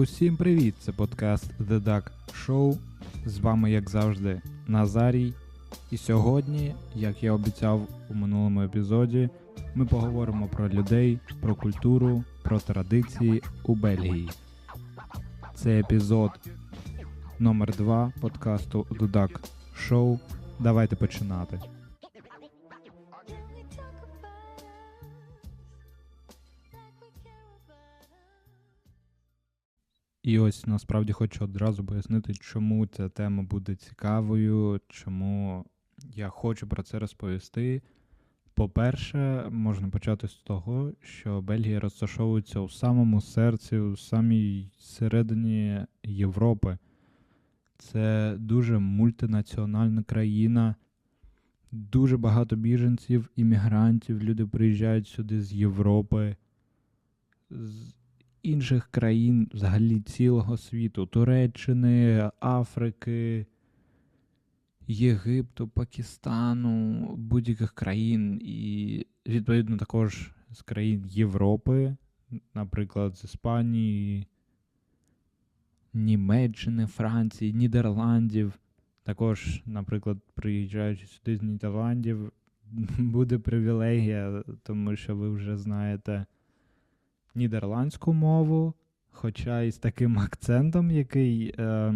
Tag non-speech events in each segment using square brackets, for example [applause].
Усім привіт! Це подкаст The Duck Show. З вами, як завжди, Назарій. І сьогодні, як я обіцяв у минулому епізоді, ми поговоримо про людей, про культуру, про традиції у Бельгії. Це епізод номер 2 подкасту The Duck Show. Давайте починати. І ось насправді хочу одразу пояснити, чому ця тема буде цікавою, чому я хочу про це розповісти. По-перше, можна почати з того, що Бельгія розташовується у самому серці, у самій середині Європи. Це дуже мультинаціональна країна, дуже багато біженців, іммігрантів. Люди приїжджають сюди з Європи, з інших країн, взагалі цілого світу: Туреччини, Африки, Єгипту, Пакистану, будь-яких країн, і, відповідно, також з країн Європи, наприклад, з Іспанії, Німеччини, Франції, Нідерландів. Також, наприклад, приїжджаючи сюди з Нідерландів, [laughs] буде привілегія, тому що ви вже знаєте нідерландську мову, хоча і з таким акцентом, який. Е,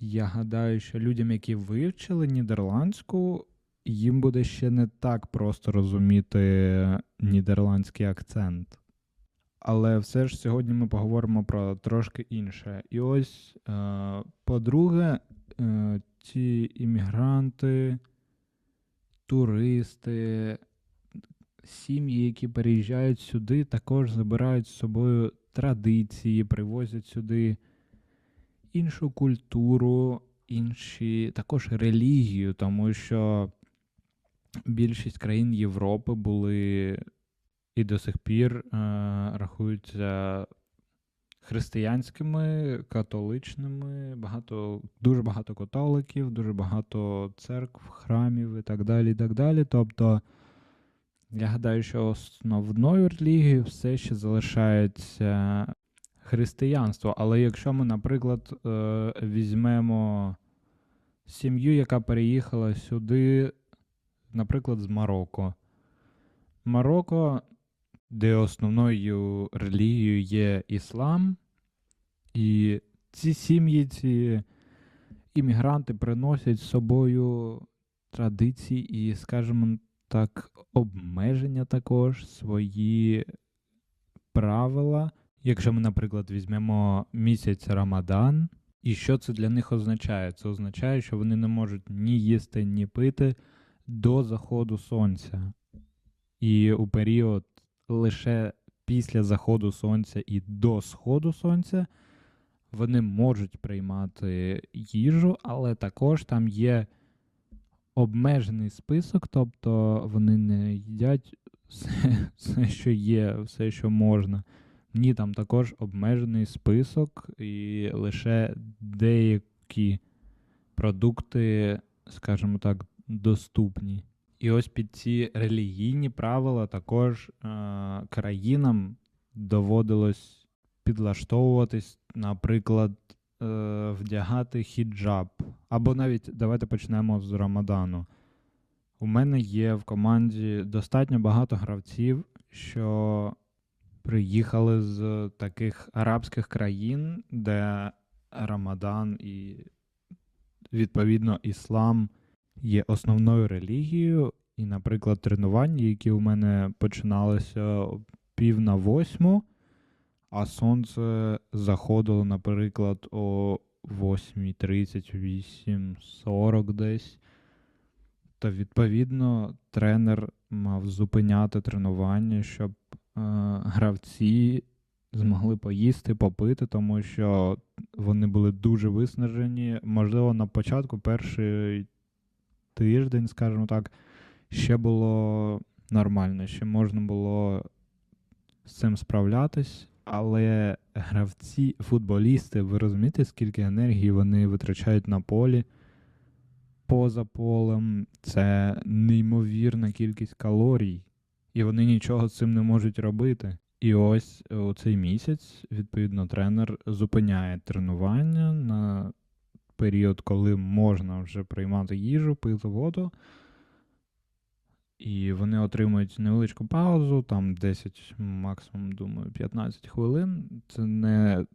я гадаю, що людям, які вивчили нідерландську, їм буде ще не так просто розуміти нідерландський акцент. Але все ж сьогодні ми поговоримо про трошки інше. І ось, е, по-друге, е, ці іммігранти, туристи, сім'ї, які переїжджають сюди, також забирають з собою традиції, привозять сюди іншу культуру, інші також релігію, тому що більшість країн Європи були і до сих пір е, рахуються християнськими, католичними, багато, дуже багато католиків, дуже багато церкв, храмів і так далі. і так далі. Тобто я гадаю, що основною релігією все ще залишається християнство. Але якщо ми, наприклад, е, візьмемо сім'ю, яка переїхала сюди, наприклад, з Марокко. Марокко, де основною релігією є іслам, і ці сім'ї, ці іммігранти приносять з собою традиції і, скажімо так, обмеження також, свої правила. Якщо ми, наприклад, візьмемо місяць Рамадан, і що це для них означає? Це означає, що вони не можуть ні їсти, ні пити до заходу сонця. І у період лише після заходу сонця і до сходу сонця вони можуть приймати їжу, але також там є обмежений список, тобто вони не їдять все, [laughs] все, що є, все, що можна. Ні, там також обмежений список, і лише деякі продукти, скажімо так, доступні. І ось під ці релігійні правила також е- країнам доводилось підлаштовуватись, наприклад, вдягати хіджаб. Або навіть давайте почнемо з Рамадану. У мене є в команді достатньо багато гравців, що приїхали з таких арабських країн, де Рамадан і, відповідно, іслам є основною релігією. І, наприклад, тренування, які у мене починалися пів на восьму, а сонце заходило, наприклад, о 8.30, 8.40 десь. То, відповідно, тренер мав зупиняти тренування, щоб е, гравці змогли поїсти, попити, тому що вони були дуже виснажені. Можливо, на початку перший тиждень, скажімо так, ще було нормально, ще можна було з цим справлятись. Але гравці, футболісти, ви розумієте, скільки енергії вони витрачають на полі поза полем, це неймовірна кількість калорій, і вони нічого з цим не можуть робити. І ось е, у цей місяць, відповідно, тренер зупиняє тренування на період, коли можна вже приймати їжу, пити воду. І вони отримують невеличку паузу, там 10, максимум, думаю, 15 хвилин. Це не,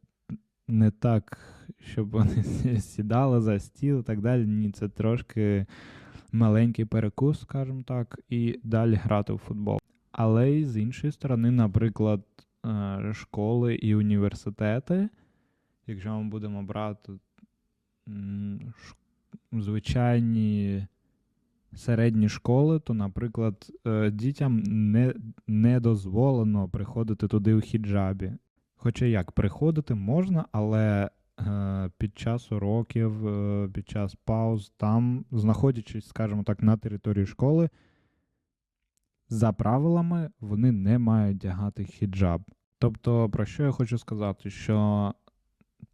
не так, щоб вони [laughs] сідали за стіл і так далі. Ні, це трошки маленький перекус, скажімо так, і далі грати в футбол. Але й з іншої сторони, наприклад, е, школи і університети, якщо ми будемо брати звичайні середні школи, то, наприклад, е, дітям не, не дозволено приходити туди у хіджабі. Хоча як приходити можна, але е, під час уроків, е, під час пауз, там, знаходячись, скажімо так, на території школи, за правилами вони не мають вдягати хіджаб. Тобто, про що я хочу сказати? Що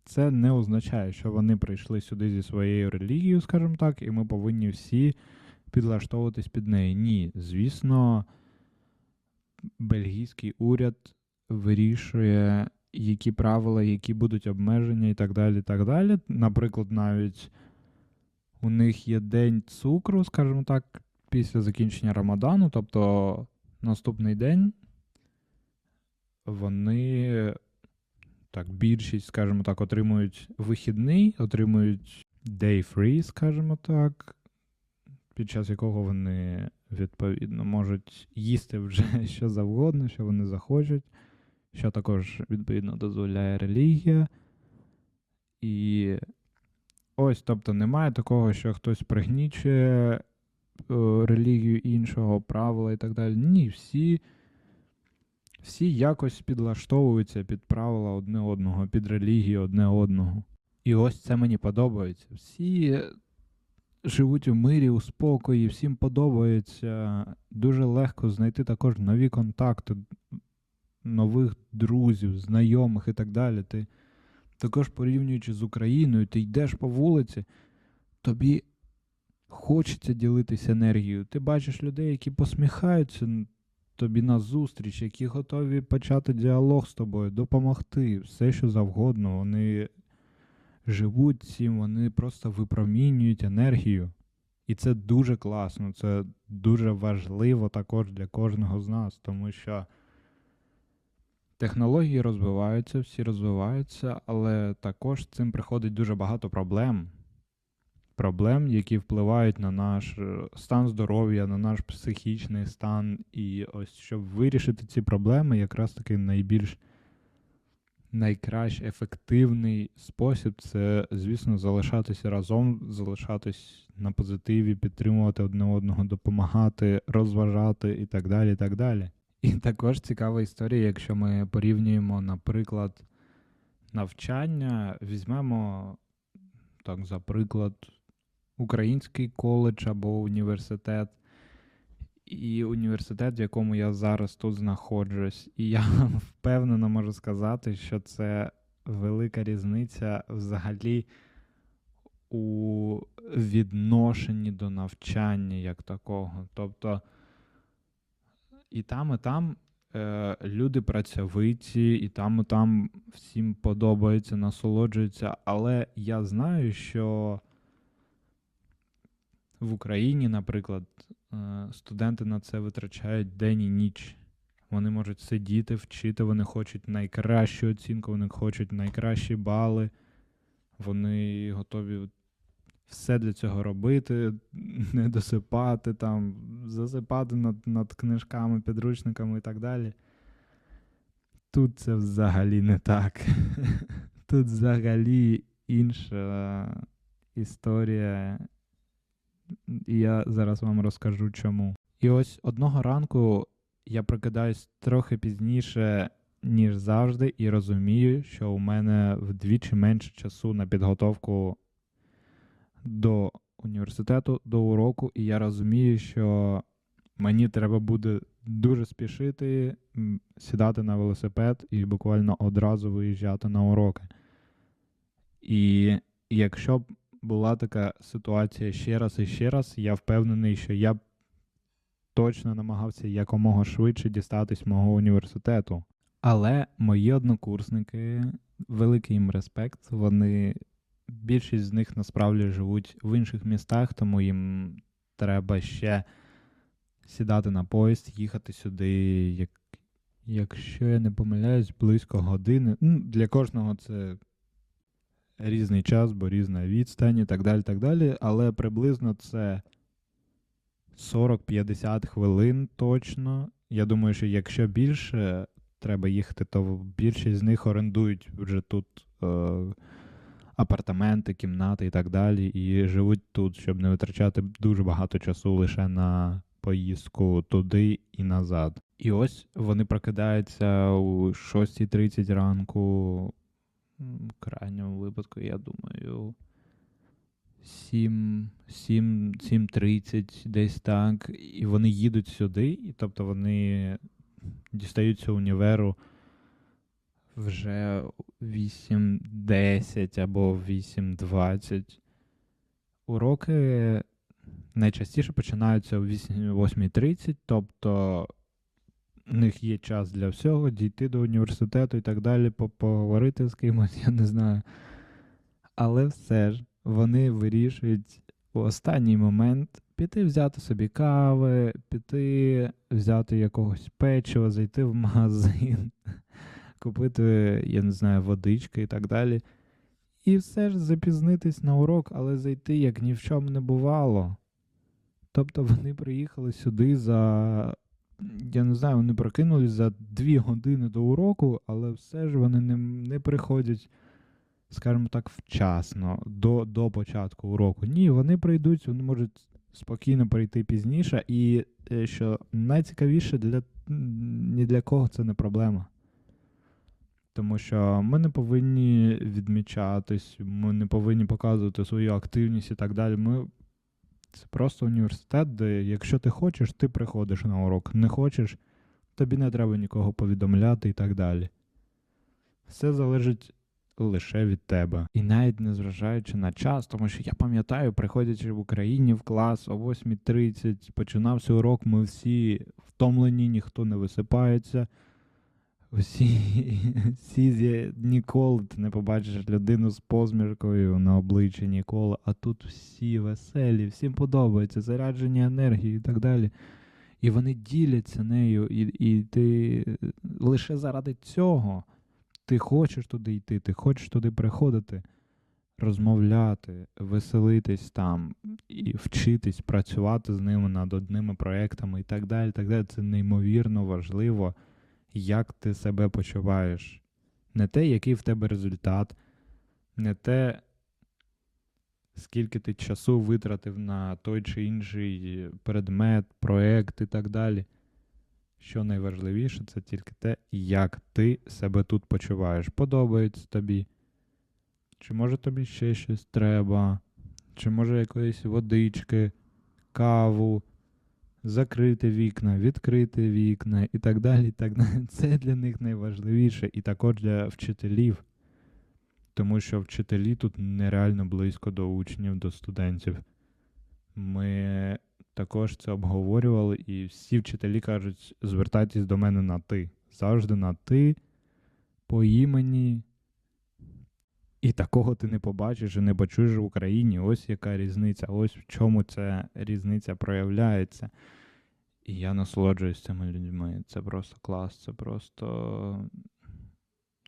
це не означає, що вони прийшли сюди зі своєю релігією, скажімо так, і ми повинні всі підлаштовуватись під неї. Ні, звісно, бельгійський уряд вирішує, які правила, які будуть обмеження і так далі. так далі. Наприклад, навіть у них є день цукру, скажімо так, після закінчення Рамадану, тобто наступний день вони так, більшість, скажімо так, отримують вихідний, отримують day free, скажімо так, під час якого вони відповідно можуть їсти вже [laughs] що завгодно, що вони захочуть, що також відповідно дозволяє релігія. І ось, тобто, немає такого, що хтось пригнічує е, релігію іншого, правила і так далі. Ні, всі, всі якось підлаштовуються під правила одне одного, під релігію одне одного. І ось це мені подобається. Всі живуть у мирі, у спокої, всім подобається. Дуже легко знайти також нові контакти, нових друзів, знайомих і так далі. Ти також порівнюючи з Україною, ти йдеш по вулиці, тобі хочеться ділитися енергією. Ти бачиш людей, які посміхаються тобі на зустріч, які готові почати діалог з тобою, допомогти, все що завгодно. Вони живуть цим, вони просто випромінюють енергію. І це дуже класно, це дуже важливо також для кожного з нас, тому що технології розвиваються, всі розвиваються, але також з цим приходить дуже багато проблем. Проблем, які впливають на наш е, стан здоров'я, на наш психічний стан. І ось щоб вирішити ці проблеми, якраз таки найбільш найкращий ефективний спосіб це, звісно, залишатися разом, залишатись на позитиві, підтримувати одне одного, допомагати, розважати і так далі. І так далі. І також цікава історія, якщо ми порівнюємо, наприклад, навчання, візьмемо так, за приклад, український коледж або університет. І університет, в якому я зараз тут знаходжусь. І я [laughs] впевнено можу сказати, що це велика різниця взагалі у відношенні до навчання як такого. Тобто і там, і там е, люди працьовиті, і там, і там всім подобається, насолоджуються. Але я знаю, що в Україні, наприклад, студенти на це витрачають день і ніч. Вони можуть сидіти, вчити, вони хочуть найкращу оцінку, вони хочуть найкращі бали. Вони готові все для цього робити, [laughs] не досипати, там, засипати над, над книжками, підручниками і так далі. Тут це взагалі не так. [laughs] Тут взагалі інша історія. І я зараз вам розкажу чому. І ось одного ранку я прокидаюсь трохи пізніше, ніж завжди, і розумію, що у мене вдвічі менше часу на підготовку до університету, до уроку, і я розумію, що мені треба буде дуже спішити, сідати на велосипед і буквально одразу виїжджати на уроки. І якщо б була така ситуація ще раз і ще раз, я впевнений, що я б точно намагався якомога швидше дістатись мого університету. Але мої однокурсники, великий їм респект, вони більшість з них насправді живуть в інших містах, тому їм треба ще сідати на поїзд, їхати сюди, як, якщо я не помиляюсь, близько години. Ну, Для кожного це різний час, бо різна відстань і так далі. так далі. Але приблизно це 40-50 хвилин точно. Я думаю, що якщо більше треба їхати, то більшість з них орендують вже тут е, апартаменти, кімнати і так далі, і живуть тут, щоб не витрачати дуже багато часу лише на поїздку туди і назад. І ось вони прокидаються у 6.30 ранку. В крайньому випадку, я думаю, 7, 7, 7.30 десь так. І вони їдуть сюди, і тобто вони дістаються універу вже 8.10 або 8.20. Уроки найчастіше починаються о 8.30, тобто у них є час для всього, дійти до університету і так далі, поговорити з кимось, [laughs] я не знаю. Але все ж вони вирішують у останній момент піти взяти собі кави, піти взяти якогось печива, зайти в магазин, [laughs] купити, я не знаю, водички і так далі. І все ж запізнитись на урок, але зайти як ні в чому не бувало. Тобто вони приїхали сюди за. Я не знаю, вони прокинулись за дві години до уроку, але все ж вони не не приходять, скажімо так, вчасно до до початку уроку. Ні, вони прийдуть, вони можуть спокійно прийти пізніше, і е, що найцікавіше для ні для кого це не проблема. Тому що ми не повинні відмічатись, ми не повинні показувати свою активність і так далі. Ми це просто університет, де якщо ти хочеш, ти приходиш на урок. Не хочеш, тобі не треба нікого повідомляти і так далі. Все залежить лише від тебе. І навіть не зважаючи на час, тому що я пам'ятаю, приходячи в Україні в клас о 8.30, починався урок, ми всі втомлені, ніхто не висипається. Всі, всі ніколи ти не побачиш людину з позміркою на обличчі ніколи, а тут всі веселі, всім подобається, зарядження енергії і так далі. І вони діляться нею, і і ти лише заради цього ти хочеш туди йти, ти хочеш туди приходити, розмовляти, веселитись там, і вчитись, працювати з ними над одними проектами і так далі. так далі. Це неймовірно важливо як ти себе почуваєш. Не те, який в тебе результат, не те, скільки ти часу витратив на той чи інший предмет, проект і так далі. Що найважливіше, це тільки те, як ти себе тут почуваєш. Подобається тобі. Чи може тобі ще щось треба, чи може якоїсь водички, каву, закрити вікна, відкрити вікна і так далі. і так далі. Це для них найважливіше і також для вчителів, тому що вчителі тут нереально близько до учнів, до студентів. Ми також це обговорювали, і всі вчителі кажуть, звертайтесь до мене на ти. Завжди на ти, по імені. І такого ти не побачиш і не почуєш в Україні. Ось яка різниця, ось в чому ця різниця проявляється. І я насолоджуюсь цими людьми. Це просто клас, це просто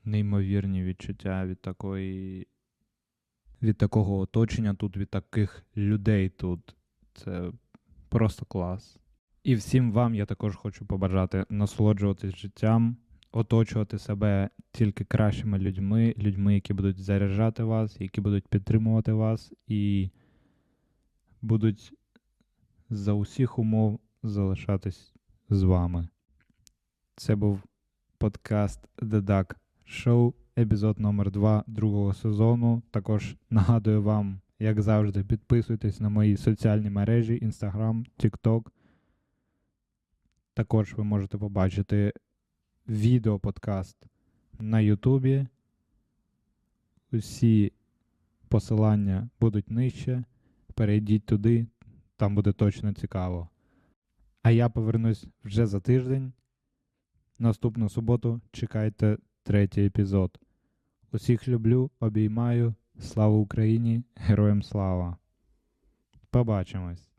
неймовірні відчуття від такої, від такого оточення тут, від таких людей тут. Це просто клас. І всім вам я також хочу побажати насолоджуватись життям, оточувати себе тільки кращими людьми, людьми, які будуть заряджати вас, які будуть підтримувати вас і будуть за усіх умов залишатись з вами. Це був подкаст The Duck Show, епізод номер 2 другого сезону. Також нагадую вам, як завжди, підписуйтесь на мої соціальні мережі Instagram, TikTok. Також ви можете побачити відеоподкаст на Ютубі. Усі посилання будуть нижче. Перейдіть туди, там буде точно цікаво. А я повернусь вже за тиждень Наступну суботу чекайте третій епізод. Усіх люблю, обіймаю. Слава Україні! Героям слава! Побачимось!